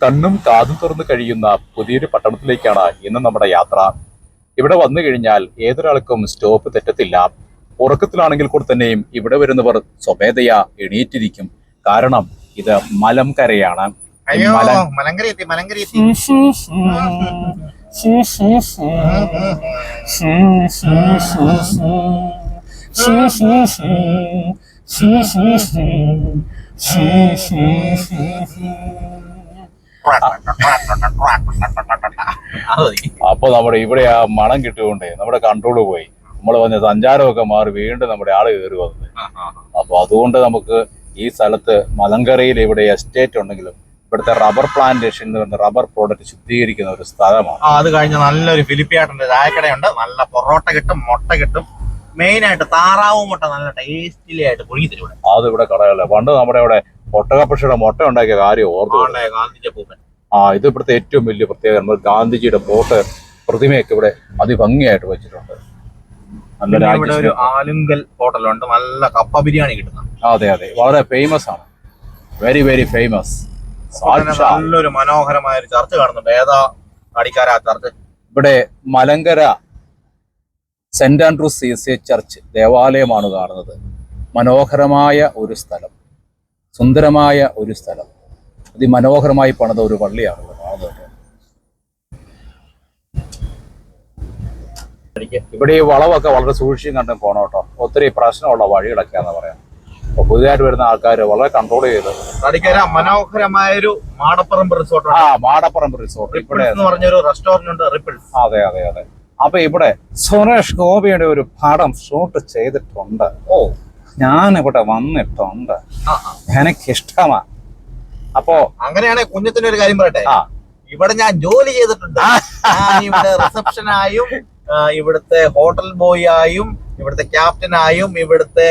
കണ്ണും കാതും തുറന്ന് കഴിയുന്ന പുതിയൊരു പട്ടണത്തിലേക്കാണ് ഇന്ന് നമ്മുടെ യാത്ര ഇവിടെ വന്നു കഴിഞ്ഞാൽ ഏതൊരാൾക്കും സ്റ്റോപ്പ് തെറ്റത്തില്ല ഉറക്കത്തിലാണെങ്കിൽ കൂടെ തന്നെയും ഇവിടെ വരുന്നവർ സ്വമേധയാ എണീറ്റിരിക്കും കാരണം ഇത് മലംകരയാണ് ഈ അയ്യോ മല- മലങ്കരി എത്തി മലങ്കരി എത്തി. അപ്പൊ നമ്മുടെ ഇവിടെ ആ മണം കിട്ടുകൊണ്ടേ നമ്മുടെ കൺട്രോൾ പോയി. നമ്മൾ വന്ന സഞ്ചാരമൊക്കെ മാറി വീണ്ടും നമ്മുടെ ആൾ കയറി വന്നത്. അപ്പൊ അതുകൊണ്ട് നമുക്ക് ഈ സ്ഥലത്ത് മലങ്കരയിൽ ഇവിടെ എസ്റ്റേറ്റ് ഉണ്ടെങ്കിലും ഇവിടുത്തെ റബ്ബർ പ്ലാന്റേഷൻ എന്ന് പറയുന്ന റബ്ബർ പ്രോഡക്റ്റ് ശുദ്ധീകരിക്കുന്ന ഒരു സ്ഥലമാണ്. അത് കഴിഞ്ഞ നല്ലൊരു ഫിലിപ്പിയാട്ടുണ്ട് ചായക്കടയുണ്ട്. നല്ല പൊറോട്ട കിട്ടും മുട്ട കിട്ടും. മെയിൻ ആയിട്ട് താറാവ് മുട്ട നല്ല ടേസ്റ്റിലി ആയിട്ട് പുഴുങ്ങി തരും ഇവിടെ. അത് ഇവിടെ കടകളില്ല പണ്ട് നമ്മുടെ ഇവിടെ ഒട്ടകപ്പക്ഷിയുടെ മുട്ട ഉണ്ടാക്കിയ കാര്യം ഓർത്തു. ഗാന്ധിജി പൂപ്പൻ ആ ഇത് ഇവിടുത്തെ ഏറ്റവും വലിയ പ്രത്യേകത. നമ്മൾ ഗാന്ധിജിയുടെ ഫോട്ട് പ്രതിമയൊക്കെ ഇവിടെ അതിഭംഗിയായിട്ട് വെച്ചിട്ടുണ്ട്. നല്ല ഇവിടെ ഒരു ആലുങ്കൽ ഹോട്ടലുണ്ട്. നല്ല കപ്പ ബിരിയാണി കിട്ടുന്ന. അതെ അതെ. വളരെ ഫേമസ് ആണ്. വെരി വെരി ഫേമസ് നല്ലൊരു മനോഹരമായ ഒരു ചർച്ച കാണുന്നുണ്ട്. ഏതാ അടിക്കാരാ ചർച്ച്? ഇവിടെ Malankara saint Andrew's C C church ദേവാലയമാണ് കാണുന്നത്. മനോഹരമായ ഒരു സ്ഥലം. സുന്ദരമായ ഒരു സ്ഥലം. അതിമനോഹരമായി പണിത ഒരു പള്ളിയാണ് ഇവിടെ കാണുന്നത്. ഇവിടെ ഈ വളവൊക്കെ വളരെ സൂക്ഷിച്ചും കണ്ടും പോകണം കേട്ടോ. ഒത്തിരി പ്രശ്നമുള്ള വഴികളൊക്കെയാണെന്ന് പറയാം. അപ്പൊ പുതിയതായിട്ട് വരുന്ന ആൾക്കാർ വളരെ കൺട്രോൾ ചെയ്ത് മനോഹരമായ ഒരു മാടപ്പറമ്പ് റിസോർട്ട് ആ മാടപ്പറമ്പ് റിസോർട്ട് ഇവിടെ പറഞ്ഞൊരു റെസ്റ്റോറന്റ് ഉണ്ട് റിപ്പിൾസ് അതെ അതെ അതെ. അപ്പൊ ഇവിടെ സുരേഷ് ഗോപിയുടെ ഒരു പടം ഷൂട്ട് ചെയ്തിട്ടുണ്ട്. ഓ. ഞാൻ ഇവിടെ വന്നിട്ടുണ്ട്. എനിക്കിഷ്ടമാ. അപ്പോ അങ്ങനെയാണെങ്കിൽ കുഞ്ഞത്തിന്റെ ഒരു കാര്യം പറയട്ടെ. ഇവിടെ ഞാൻ ജോലി ചെയ്തിട്ടുണ്ട്. ഇവിടെ റിസപ്ഷനായും ഇവിടുത്തെ ഹോട്ടൽ ബോയ് ആയും ഇവിടുത്തെ ക്യാപ്റ്റനായും ഇവിടുത്തെ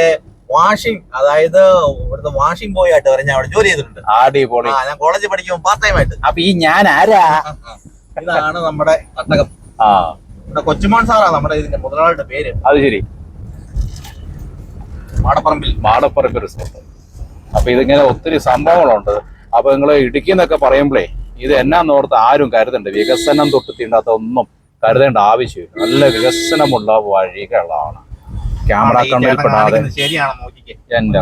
വാഷിംഗ് അതായത് ഇവിടുത്തെ വാഷിംഗ് ബോയ് ആയിട്ട് വരെ ഞാൻ അവിടെ ജോലി ചെയ്തിട്ടുണ്ട്. അടിപൊളി. ഞാൻ കോളേജിൽ പഠിക്കുമ്പോൾ പാർട്ട് ടൈം ആയിട്ട്. അപ്പൊ ഈ ഞാൻ ആരാ ഇതാണ് നമ്മുടെ തട്ടകം ആ. കൊച്ചുമോൻ സാറാ നമ്മുടെ ഇതിന്റെ മുതലാളിയുടെ പേര്. അത് ശരി. മാടപ്പറമ്പിൽ. മാടപ്പറമ്പിൽ റിസോർട്ട് അപ്പൊ ഇതിങ്ങനെ ഒത്തിരി സംഭവങ്ങളുണ്ട്. അപ്പൊ നിങ്ങൾ ഇടുക്കി എന്നൊക്കെ പറയുമ്പോഴേ ഇത് എന്നാന്ന് ഓർത്ത് ആരും കരുതണ്ട. വികസനം തൊട്ട് തീണ്ടാത്ത ഒന്നും കരുതേണ്ട ആവശ്യമില്ല. നല്ല വികസനമുള്ള വഴികളാണ്. ക്യാമറ ഈ കണ്ണിൽ പെടാതെ ശരിയാണ് നോക്കിക്കേ എന്റെ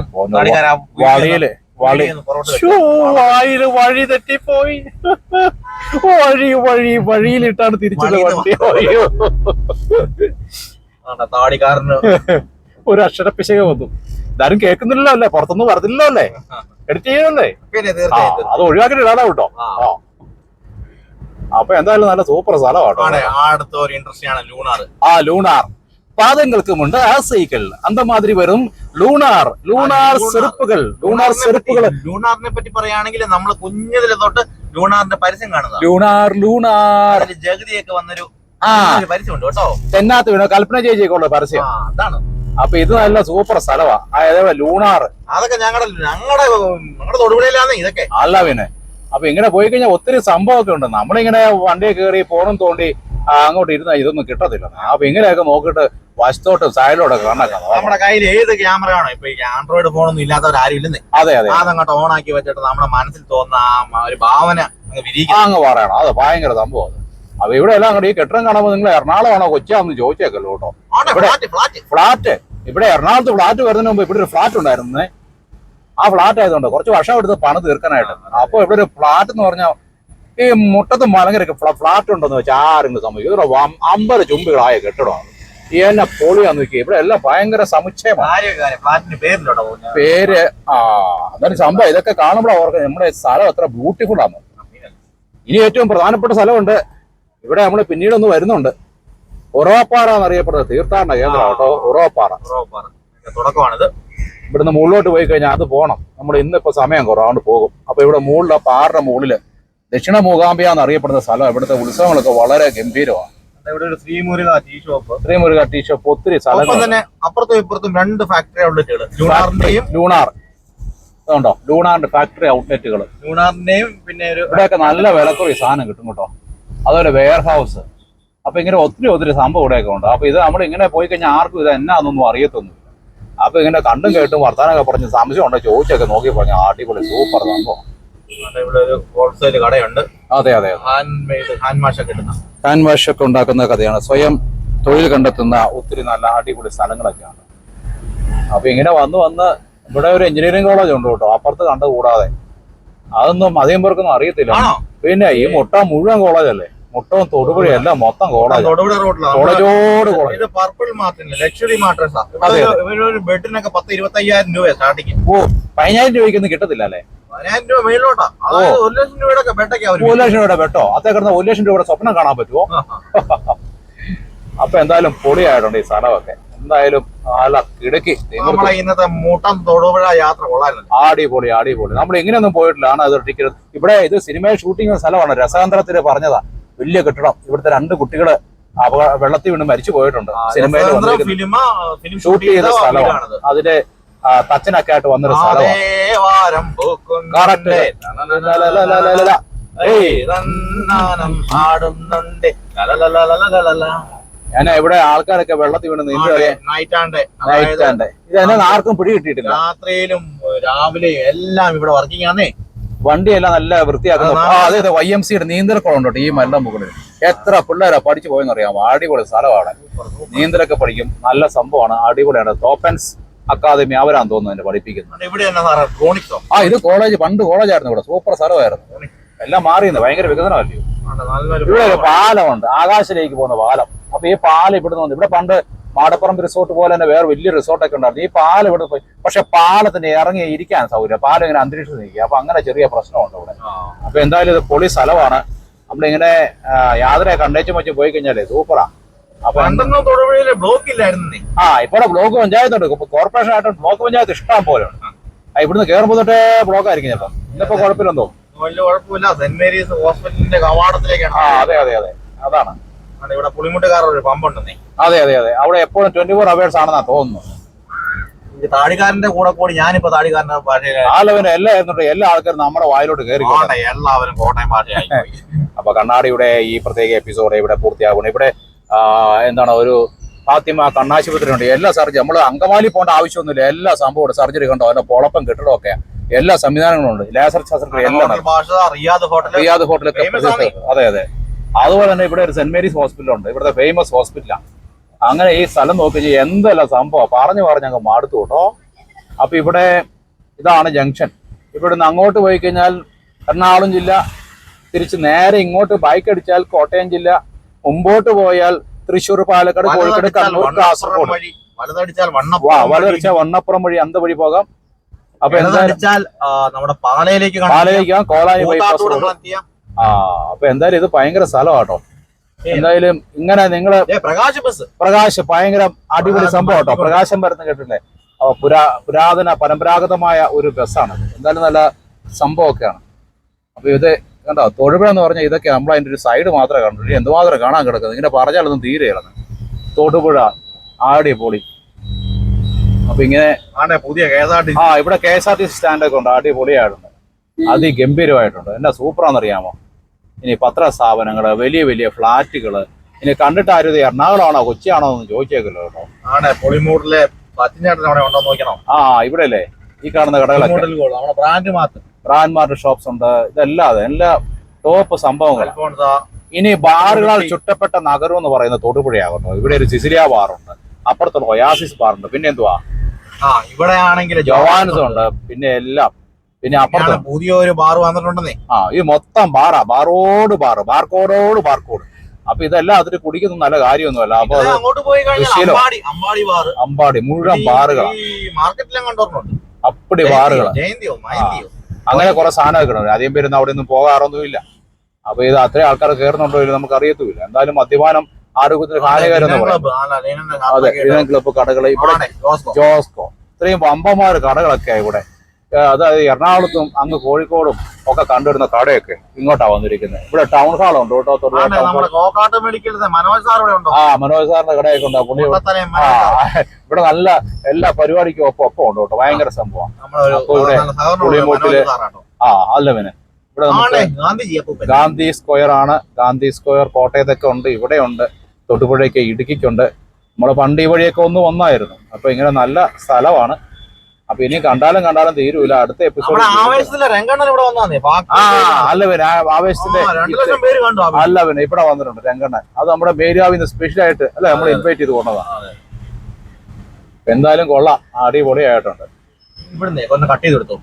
വഴിയിൽ വായിൽ വഴി തെറ്റിപ്പോയി. വഴി വഴി വഴിയിലിട്ടാണ് തിരിച്ചത് വണ്ടി. അയ്യോ. താടിക്കാരന്? ഒരു അക്ഷരപ്പിശക വന്നു. ഇതാരും കേൾക്കുന്നില്ലല്ലോ അല്ലേ? പുറത്തൊന്നും പറഞ്ഞില്ലല്ലോ അല്ലേ? എഡിറ്റ് ചെയ്യുന്നല്ലേ? അത് ഒഴിവാക്കി ഇടാതെ കേട്ടോ. അപ്പൊ എന്തായാലും നല്ല സൂപ്പർ സ്ഥലമാണ് ആ ലൂണാർ. ആ സൈക്കിൾ. അന്ത മാതിരി വരും ലൂണാർ ലൂണാർ സെറുപ്പുകൾ ലൂണാർ സെറുപ്പുകൾ ലൂണാറിനെ പറ്റി പറയുകയാണെങ്കിൽ നമ്മൾ കുഞ്ഞതിലെ തൊട്ട് ലൂണാറിന്റെ പരസ്യം കാണുന്നത് ലൂണാർ ലൂണാർ. ജഗതിയൊക്കെ വന്നൊരു പരസ്യമുണ്ട് കേട്ടോ. തെന്നാത്ത് വീണോ. കൽപ്പന ചേച്ചിയൊക്കെ പരസ്യം. അതാണ്. അപ്പൊ ഇത് നല്ല സൂപ്പർ സ്ഥലമാ അതേപോലെ ലൂണാർ. അതൊക്കെ ഞങ്ങളുടെ ഞങ്ങളുടെ ഞങ്ങളുടെ തൊടുപുഴയിലാണ് ഇതൊക്കെ. അല്ല പിന്നെ അപ്പൊ ഇങ്ങനെ പോയി കഴിഞ്ഞാൽ ഒത്തിരി സംഭവമൊക്കെ ഉണ്ട്. നമ്മളിങ്ങനെ വണ്ടി കയറി പോണം തോണ്ടി അങ്ങോട്ട് ഇരുന്ന ഇതൊന്നും കിട്ടത്തില്ല. അപ്പൊ ഇങ്ങനെയൊക്കെ നോക്കിയിട്ട് വശത്തോട്ടും സൈഡിലോട്ടൊക്കെ കണ്ണൊക്കെ നോക്കണം. നമ്മുടെ കയ്യിൽ ഏത് ക്യാമറ ആണോ? ഇപ്പൊ ഈ ആൻഡ്രോയിഡ് ഫോണൊന്നും ഇല്ലാത്തവർ ആരും ഇല്ലെന്നേ. അതെ അതെ. അതങ്ങോട്ട് ഓൺ ആക്കി വെച്ചിട്ട് നമ്മുടെ മനസ്സിൽ തോന്നുന്ന ഒരു ഭാവന അങ്ങ് പറയണം. അത് ഭയങ്കര സംഭവം അത്. അപ്പൊ ഇവിടെ എല്ലാം കൂടി ഈ കെട്ടിടം കാണുമ്പോൾ നിങ്ങൾ എറണാകുളമാണോ കൊച്ചിയാന്ന് ചോദിച്ചേക്കല്ലോ കേട്ടോ. ഇവിടെ- ഫ്ലാറ്റ് ഇവിടെ എറണാകുളത്ത് ഫ്ലാറ്റ് വരുന്നതിന് മുമ്പ് ഇവിടെ ഒരു ഫ്ലാറ്റ് ഉണ്ടായിരുന്നേ. ആ ഫ്ലാറ്റ് ആയതുകൊണ്ട് കുറച്ച് വർഷം എടുത്ത് പണം തീർക്കാനായിട്ട്. അപ്പൊ ഇവിടെ ഒരു ഫ്ലാറ്റ് എന്ന് പറഞ്ഞാൽ ഈ മുട്ടത്ത് മലങ്കരക്ക് ഫ്ലാറ്റ് ഉണ്ടെന്ന് വെച്ചാൽ ആരെങ്കിലും സംഭവിക്കും. ഇവിടെ അമ്പത് ചുംബികളായ കെട്ടിടമാണ്. എന്നെ പൊളിയാന്ന് നോക്കി ഇവിടെ എല്ലാം ഭയങ്കര സമുച്ചയമാണ്. പേര് ആ അതൊരു സംഭവം. ഇതൊക്കെ കാണുമ്പോഴാണ് ഓർക്കുന്നത് നമ്മുടെ സ്ഥലം എത്ര ബ്യൂട്ടിഫുൾ ആണ് ഇനി ഏറ്റവും പ്രധാനപ്പെട്ട സ്ഥലമുണ്ട്. ഇവിടെ നമ്മൾ പിന്നീടൊന്ന് വരുന്നുണ്ട്. ഒറോപ്പാറ എന്നറിയപ്പെടുന്നത് തീർത്ഥാടന കേന്ദ്രം കേട്ടോ. ഇതിന്റെ തുടക്കമാണിത്. ഇവിടുന്ന് മുകളിലോട്ട് പോയി കഴിഞ്ഞാൽ അത് പോകണം നമ്മൾ ഇന്നിപ്പോ സമയം കുറവാണ്ട് പോകും. അപ്പൊ ഇവിടെ മുകളിലെ പാറ മുകളിൽ ദക്ഷിണ മൂകാംബിക എന്നറിയപ്പെടുന്ന സ്ഥലം. ഇവിടുത്തെ ഉത്സവങ്ങളൊക്കെ വളരെ ഗംഭീരമാണ്. ഇവിടെ ഒരു Sreemuruka tea shop Sreemuruka tea shop ഒത്തിരി സ്ഥലങ്ങൾ തന്നെ അപ്പുറത്തും ഇപ്പുറത്തും രണ്ട് ഫാക്ടറി ഔട്ട്ലെറ്റുകൾ ലൂണാറിന്റെയും ലൂണാർ. ഉണ്ടോ ലൂണാറിന്റെ ഫാക്ടറി ഔട്ട്ലെറ്റുകൾ ലൂണാറിന്റെയും പിന്നെ ഒരു ഇവിടെയൊക്കെ നല്ല വിലക്കുറവ് സാധനം കിട്ടും കേട്ടോ. അതുപോലെ വെയർ ഹൗസ് അപ്പൊ ഇങ്ങനെ ഒത്തിരി ഒത്തിരി സംഭവം ഇവിടെയൊക്കെ ഉണ്ട്. അപ്പൊ ഇത് നമ്മൾ ഇങ്ങനെ പോയി കഴിഞ്ഞാൽ ആർക്കും ഇത് എന്നാന്നൊന്നും അറിയത്തൊന്നുമില്ല. അപ്പൊ ഇങ്ങനെ കണ്ടും കേട്ടും വർത്താനൊക്കെ പറഞ്ഞ് സംശയം ഉണ്ടോ ചോദിച്ചൊക്കെ നോക്കി പറഞ്ഞു അടിപൊളി സൂപ്പർ സംഭവം. ഇവിടെ ഒരു ഹോൾസെയിൽ കടയുണ്ട്. അതെ അതെ ഹാൻഡ് മെയ്ഡ് ഹാൻഡ് വാഷ് ഒക്കെ കിട്ടുന്ന ഹാൻഡ് വാഷ് ഒക്കെ ഉണ്ടാക്കുന്ന കഥയാണ്. സ്വയം തൊഴിൽ കണ്ടെത്തുന്ന ഒത്തിരി നല്ല അടിപൊളി സ്ഥലങ്ങളൊക്കെയാണ്. അപ്പൊ ഇങ്ങനെ വന്ന് വന്ന് ഇവിടെ ഒരു എഞ്ചിനീയറിംഗ് കോളേജ് ഉണ്ട് കേട്ടോ. അപ്പുറത്ത് കണ്ടുകൂടാതെ അതൊന്നും അധികം പേർക്കൊന്നും അറിയത്തില്ല. പിന്നെ ഈ മുട്ട മുഴുവൻ കോളേജല്ലേ മുട്ടവും തൊടുപുഴ. എല്ലാം മൊത്തം കോളേജ് കോളേജോട് കോളേജ് പർപ്പിൾ മാർട്ടിന് ലക്ഷറി മാട്രസാ ബെഡിനൊക്കെ പത്ത് ഇരുപത്തി അയ്യായിരം രൂപ സ്റ്റാർട്ടിങ് ഓ പതിനായിരം രൂപയ്ക്കൊന്നും കിട്ടത്തില്ല അല്ലേ? ഒരു ലക്ഷം രൂപയുടെ ബെട്ടോ? രൂപയുടെ കിടന്ന ഒരു ലക്ഷം രൂപയുടെ സ്വപ്നം കാണാൻ പറ്റുമോ അപ്പൊ എന്തായാലും പൊളിയായിട്ടുണ്ട് ഈ സ്ഥലമൊക്കെ. എന്തായാലും നല്ല കിടക്കി. ഇന്നത്തെ മൂട്ടം തൊടുപുഴ യാത്ര കൊള്ളായിരുന്നു. ആടിപൊളി ആടിപൊളി നമ്മൾ ഇങ്ങനെയൊന്നും പോയിട്ടില്ല. ആണ് അത് ടിക്കറ്റ് ഇവിടെ ഇത് സിനിമയിൽ ഷൂട്ടിംഗ് സ്ഥലമാണ്. രസതന്ത്രത്തിൽ പറഞ്ഞതാ. വലിയ കെട്ടിടം. ഇവിടുത്തെ രണ്ട് കുട്ടികൾ വെള്ളത്തിൽ വീണ് മരിച്ചു പോയിട്ടുണ്ട്. സിനിമയിൽ ഷൂട്ട് ചെയ്ത സ്ഥലമാണ്. അതിന്റെ തച്ചനൊക്കെ ആയിട്ട് വന്നൊരു ഞാൻ ഇവിടെ ആൾക്കാരൊക്കെ വെള്ളത്തിൽ വീണ് നൈറ്റാണ്ട്. ഇത് എന്നെ ആർക്കും പിടി കിട്ടിയിട്ടില്ല രാത്രിയിലും രാവിലെയും എല്ലാം ഇവിടെ വർക്കിംഗ് ആണേ വണ്ടിയെല്ലാം നല്ല വൃത്തിയാക്കുന്നു അതെ. അതെ വൈ എം സിയുടെ നീന്തലക്കുളം ഉണ്ടോ ഈ മല്ല മുകളിൽ. എത്ര പിള്ളേരാ പഠിച്ചു പോയെന്നറിയാം അടിപൊളി സ്ഥലമാണ്. നീന്തലൊക്കെ പഠിക്കും. നല്ല സംഭവമാണ്. അടിപൊളിയാണ്. ടോപ്പൻസ് അക്കാദമി അവരാന്ന് തോന്നുന്നു എന്നെ പഠിപ്പിക്കുന്നത് ഇവിടെ ആ ഇത് കോളേജ് പണ്ട് കോളേജായിരുന്നു ഇവിടെ സൂപ്പർ സ്ഥലമായിരുന്നു. എല്ലാം മാറിയുന്നു ഭയങ്കര വികസനമല്ലേ? ഇവിടെ ഒരു പാലമുണ്ട് ആകാശലേക്ക് പോകുന്ന പാലം. അപ്പൊ ഈ പാലം ഇവിടുന്ന് വന്നു. ഇവിടെ പണ്ട് മാടപ്പുറം റിസോർട്ട് പോലെ തന്നെ വേറെ വലിയ റിസോർട്ടൊക്കെ ഉണ്ടായിരുന്നു. ഈ പാലം ഇവിടെ പോയി പക്ഷെ പാലത്തിന് ഇറങ്ങി ഇരിക്കാൻ സൗകര്യം പാലം ഇങ്ങനെ അന്തരീക്ഷത്തിൽ നിൽക്കുക. അപ്പൊ അങ്ങനെ ചെറിയ പ്രശ്നമുണ്ട് ഇവിടെ. അപ്പൊ എന്തായാലും ഇത് പൊളി സ്ഥലമാണ്. നമ്മളിങ്ങനെ യാതൊരു കണ്ടേച്ചും വെച്ച് പോയി കഴിഞ്ഞാലേ സൂപ്പറാ. അപ്പൊ എന്ത്- പണ്ടൊന്നും തൊടുപുഴയിലെ ബ്ലോക്ക് ഇല്ലായിരുന്നു ആ ഇവിടെ ബ്ലോക്ക് പഞ്ചായത്ത് ഉണ്ട് ഇപ്പൊ കോർപ്പറേഷൻ ആയിട്ട് ബ്ലോക്ക് പഞ്ചായത്ത് ഇഷ്ടം പോലെ ആ, ഇവിടുന്ന് കയറുമ്പോൾ തൊട്ടേ ബ്ലോക്ക് ആയിരിക്കും ചിലപ്പം. ഇന്നിപ്പോ കുഴപ്പമില്ലെന്നോ വലിയ കുഴപ്പമില്ല. സെന്റ് മേരീസ് ഹോസ്പിറ്റലിന്റെ കവാടത്തിലേക്കാണ്. ആ അതെ അതെ അതെ. അതാണ്. ഇവിടെ പുളിമുട്ടുകാരുടെ ഒരു പമ്പുണ്ടെന്നേ അതെ അതെ അതെ. അവിടെ എപ്പോഴും ട്വന്റി ഫോർ അവേഴ്സ് ആണെന്നാ തോന്നുന്നു. താടിക്കാരന്റെ കൂടെ കൂടി ഞാനിപ്പോ താടിക്കാരന്റെ ആലോചന എല്ലാ എല്ലാ ആൾക്കാരും നമ്മുടെ വായിലോട്ട് കയറി എല്ലാവരും കോട്ടയം ഭാഷയായി അപ്പൊ കണ്ണാടിയുടെ ഈ പ്രത്യേക എപ്പിസോഡ് ഇവിടെ പൂർത്തിയാകുന്നു. ഇവിടെ എന്താണ് ഒരു ഫാത്തിമ കണ്ണാശുപത്രി ഉണ്ട് എല്ലാ സർജറി നമ്മൾ അങ്കമാലി പോകേണ്ട ആവശ്യമൊന്നുമില്ല. എല്ലാ സംഭവം സർജറി കണ്ടോ? അതിന്റെ പൊളപ്പം കെട്ടിടമൊക്കെ. എല്ലാ സംവിധാനങ്ങളും ഉണ്ട് ലേസർ ശസ്ത്രക്രിയ എല്ലാം റിയാദ് ഹോട്ടലൊക്കെ അതെ അതെ. അതുപോലെ തന്നെ ഇവിടെ ഒരു സെന്റ് മേരീസ് ഹോസ്പിറ്റൽ ഉണ്ട് ഇവിടുത്തെ ഫേമസ് ഹോസ്പിറ്റലാണ് അങ്ങനെ ഈ സ്ഥലം നോക്കി എന്തെല്ലാം സംഭവം? പറഞ്ഞു പറഞ്ഞ് അങ്ങ് മാടുത്തു കേട്ടോ. അപ്പൊ ഇവിടെ ഇതാണ് ജംഗ്ഷൻ. ഇവിടുന്ന് അങ്ങോട്ട് പോയി കഴിഞ്ഞാൽ എറണാകുളം ജില്ല തിരിച്ച് നേരെ ഇങ്ങോട്ട് ബൈക്ക് അടിച്ചാൽ കോട്ടയം ജില്ല മുമ്പോട്ട് പോയാൽ തൃശ്ശൂർ പാലക്കാട് കോഴിക്കോട് കണ്ണൂർ കാസർഗോഡ്. വലതടിച്ചാൽ വണ്ണപ്പുറം വഴി. അന്ത വഴി പോകാം. അപ്പൊ എന്തായാലും നമ്മുടെ പാലയിലേക്ക് പാലയിലേക്കാം കോലായി ബൈപ്പാസ് ആ അപ്പൊ എന്തായാലും ഇത് ഭയങ്കര സ്ഥലമാട്ടോ. എന്തായാലും ഇങ്ങനെ നിങ്ങൾ പ്രകാശ് ബസ്. പ്രകാശ് ഭയങ്കര അടിപൊളി സംഭവം കേട്ടോ. പ്രകാശം വരുന്ന കേട്ടില്ലേ പുരാ പുരാതന പരമ്പരാഗതമായ ഒരു ബസ്സാണ്. എന്തായാലും നല്ല സംഭവമൊക്കെയാണ്. അപ്പൊ ഇത് കണ്ടോ? തൊഴുപുഴ എന്ന് പറഞ്ഞാൽ ഇതൊക്കെ നമ്മൾ അതിന്റെ ഒരു സൈഡ് മാത്രമേ കണ്ടു ഇനി എന്തുമാത്രം കാണാൻ കിടക്കുന്നത് ഇങ്ങനെ പറഞ്ഞാലൊന്നും തീരെ ഇളന്ന് തൊടുപുഴ അടിപൊളി. അപ്പൊ ഇങ്ങനെ പുതിയ കെ എസ് ആർ ടി ആ ഇവിടെ K S R T C സ്റ്റാൻഡൊക്കെ ഉണ്ട്. അടിപൊളിയായിട്ടുണ്ട്. അതിഗംഭീരമായിട്ടുണ്ട്. എന്നാ സൂപ്പറാണെന്നറിയാമോ? ഇനി പത്ര സ്ഥാപനങ്ങൾ വലിയ വലിയ ഫ്ലാറ്റുകൾ ഇനി കണ്ടിട്ട് ആരും ഇത് എറണാകുളമാണോ കൊച്ചിയാണോ എന്ന് ചോദിച്ചേക്കല്ലോ കേട്ടോ. ആണ് പൊളിമൂടിലെ സച്ചിൻചേട്ടൻ അവിടെ ഉണ്ടോ നോക്കണം ആ ഇവിടെ അല്ലേ ഈ കാണുന്ന കടകളൊക്കെ. ബ്രാൻഡ് മാത്ത് ബ്രാൻഡ്മാർട്ട് ഷോപ്സ് ഉണ്ട്. ഇതെല്ലാം അതെ എല്ലാ ടോപ്പ് സംഭവങ്ങൾ ഇനി ബാറുകളാൽ ചുറ്റപ്പെട്ട നഗരം എന്ന് പറയുന്നത് തൊടുപുഴയാകട്ടോ. ഇവിടെ ഒരു സിസിലിയ ബാറുണ്ട് അപ്പുറത്തുള്ള ഒയാസിസ് ബാറുണ്ട് പിന്നെ എന്തുവാ? ഇവിടെ ആണെങ്കിൽ ജവാൻസ് ഉണ്ട്. പിന്നെ എല്ലാം. പിന്നെ അപ്പുറത്ത് പുതിയ ഒരു ബാർ വന്നിട്ടുണ്ടെന്നേ. ആ ഇത് മൊത്തം ബാറാ ബാറോട് ബാറ് ബാർക്കോടോട് ബാർക്കോട് അപ്പൊ ഇതെല്ലാം അതിൽ കുടിക്കുന്ന നല്ല കാര്യമൊന്നുമല്ല. അപ്പൊ അങ്ങോട്ട് പോയി കഴിഞ്ഞാൽ കൃഷിയിലോ? അമ്പാടി മുഴുവൻ ബാറുകളാണ് ഈ മാർക്കറ്റിലും അപ്പടി ബാറുകളാണ് ജയന്തിയോ മയന്തിയോ അങ്ങനെ കുറെ സാധനമൊക്കെ ഉണ്ട്. അധികം പേരൊന്നും അവിടെ ഒന്നും പോകാറൊന്നുമില്ല. അപ്പൊ ഇത് അത്രയും ആൾക്കാർ കയറുന്നുണ്ടോ ഇല്ല നമുക്ക് അറിയത്തുമില്ല. എന്തായാലും മദ്യപാനം ആരോഗ്യത്തിന് ഹാനികരം അതെ ക്ലബ്ബ് കടകൾ ഇവിടെ ജോസ്കോ ഇത്രയും വമ്പന്മാര് കടകളൊക്കെ ഇവിടെ. അതായത് എറണാകുളത്തും അങ്ങ് കോഴിക്കോടും ഒക്കെ കണ്ടുവരുന്ന കടയൊക്കെ ഇങ്ങോട്ടാ വന്നിരിക്കുന്നത്. ഇവിടെ ടൗൺ ഹാൾ ഉണ്ട് കേട്ടോ കോക്കാട്ട് മനോജ് സാർ ആ മനോജ് സാറിന്റെ കടയൊക്കെ ഉണ്ടോ പുള്ളി. ഇവിടെ നല്ല എല്ലാ പരിപാടിക്കും ഒപ്പം ഒപ്പം ഉണ്ട് കേട്ടോ ഭയങ്കര സംഭവം ഇവിടെ പുളിമൂട്ടിൽ ആ അല്ല പിന്നെ. ഇവിടെ ഗാന്ധി സ്ക്വയർ ആണ് ഗാന്ധി സ്ക്വയർ കോട്ടയത്തൊക്കെ ഉണ്ട് ഇവിടെ ഉണ്ട് തൊട്ടുപുഴയൊക്കെ ഇടുക്കിക്കുണ്ട്. നമ്മുടെ പണ്ട് ഈ വഴിയൊക്കെ ഒന്ന് വന്നായിരുന്നു. അപ്പൊ ഇങ്ങനെ നല്ല സ്ഥലമാണ്. അപ്പൊ ഇനി കണ്ടാലും കണ്ടാലും തീരൂല. അടുത്ത എപ്പിസോഡ് അല്ല പിന്നെ ആവേശത്തിന്റെ. അല്ല പിന്നെ ഇവിടെ വന്നിട്ടുണ്ട് രംഗണ്ണൻ. അത് നമ്മുടെ മേരിയാവിന്ന് സ്പെഷ്യൽ ആയിട്ട് അല്ലെ നമ്മൾ ഇൻവൈറ്റ് ചെയ്ത് കൊണ്ടതാണ് എന്തായാലും കൊള്ളാം. അടിപൊളിയായിട്ടുണ്ട്. ഇവിടുന്ന് കട്ട് ചെയ്തെടുത്തു